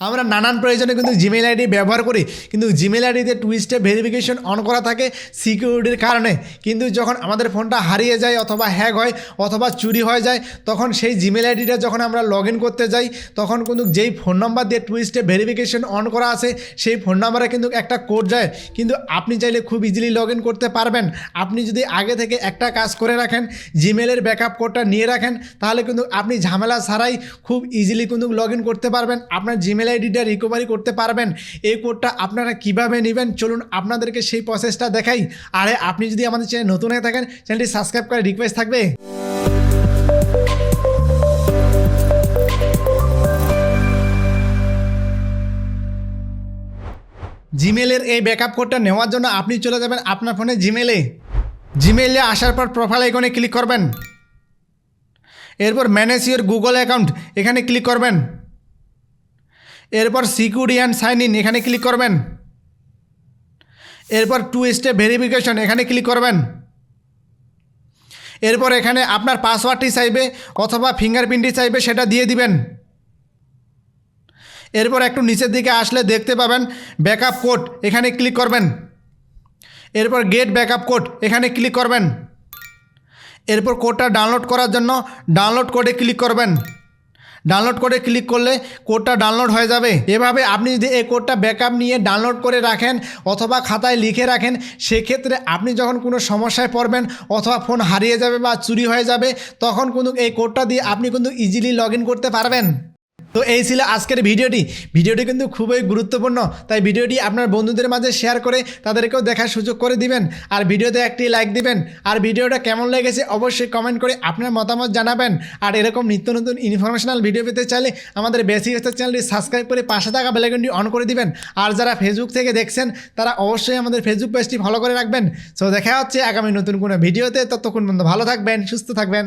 আমরা নানান প্রয়োজনে কিন্তু জিমেল আইডি ব্যবহার করি, কিন্তু জিমেল আইডিতে টু স্টেপ ভেরিফিকেশন অন করা থাকে সিকিউরিটির কারণে। কিন্তু যখন আমাদের ফোনটা হারিয়ে যায় অথবা হ্যাক হয় অথবা চুরি হয়ে যায়, তখন সেই জিমেল আইডিটা যখন আমরা লগ ইন করতে যাই, তখন কিন্তু যেই ফোন নাম্বার দিয়ে টু স্টেপ ভেরিফিকেশন অন করা আছে, সেই ফোন নাম্বারে কিন্তু একটা কোড যায়। কিন্তু আপনি চাইলে খুব ইজিলি লগ ইন করতে পারবেন। আপনি যদি আগে থেকে একটা কাজ করে রাখেন জিমেলের ব্যাকআপ কোডটা নিয়ে রাখেন, তাহলে কিন্তু আপনি ঝামেলা ছাড়াই খুব ইজিলি কিন্তু লগ ইন করতে পারবেন। আপনার জিমেল আইডিটা রিকভারি করতে পারবেন। এই কোডটা আপনারা কীভাবে নেবেন? চলুন আপনাদেরকে সেই প্রসেসটা দেখাই। আরে, আপনি যদি আমাদের চ্যানেল নতুন হয়ে থাকেন চ্যানেলটি সাবস্ক্রাইব করে রিকোয়েস্ট থাকবে। জিমেলের এই ব্যাকআপ কোডটা নেওয়ার জন্য আপনি চলে যাবেন আপনার ফোনে জিমেলে জিমেলে আসার পর প্রোফাইল আইকনে ক্লিক করবেন। এরপর ম্যানেজ ইউর গুগল অ্যাকাউন্ট এখানে ক্লিক করবেন। এরপর সিকিউরিটি অ্যান্ড সাইন ইন এখানে ক্লিক করবেন। এরপর টু স্টেপ ভেরিফিকেশন এখানে ক্লিক করবেন। এরপর এখানে আপনার পাসওয়ার্ডটি চাইবে অথবা ফিঙ্গারপ্রিন্টটি চাইবে, সেটা দিয়ে দিবেন। এরপর একটু নিচের দিকে আসলে দেখতে পাবেন ব্যাকআপ কোড এখানে ক্লিক করবেন। এরপর গেট ব্যাকআপ কোড এখানে ক্লিক করবেন। এরপর কোডটা ডাউনলোড করার জন্য ডাউনলোড কোডে ক্লিক করবেন। ডাউনলোড করে ক্লিক করলে কোডটা ডাউনলোড হয়ে যাবে। এভাবে আপনি যদি এই কোডটা ব্যাকআপ নিয়ে ডাউনলোড করে রাখেন অথবা খাতায় লিখে রাখেন, সেক্ষেত্রে আপনি যখন কোনো সমস্যায় পড়বেন অথবা ফোন হারিয়ে যাবে বা চুরি হয়ে যাবে, তখন কিন্তু এই কোডটা দিয়ে আপনি কিন্তু ইজিলি লগ করতে পারবেন। তো এই ছিল আজকের ভিডিওটি। ভিডিওটি কিন্তু খুবই গুরুত্বপূর্ণ। তাই ভিডিওটি আপনার বন্ধুদের মাঝে শেয়ার করে তাদেরকেও দেখার সুযোগ করে দিবেন। আর ভিডিওতে একটি লাইক দিবেন। আর ভিডিওটা কেমন লেগেছে অবশ্যই কমেন্ট করে আপনার মতামত জানাবেন। আর এরকম নিত্য নতুন ইনফরমেশনাল ভিডিও পেতে চাইলে আমাদের বেসিক স্টার চ্যানেলটি সাবস্ক্রাইব করে পাশে থাকা বেলাইকনটি অন করে দিবেন। আর যারা ফেসবুক থেকে দেখছেন, তারা অবশ্যই আমাদের ফেসবুক পেজটি ফলো করে রাখবেন। সো দেখা হচ্ছে আগামী নতুন কোনো ভিডিওতে ততক্ষণ পর্যন্ত ভালো থাকবেন, সুস্থ থাকবেন।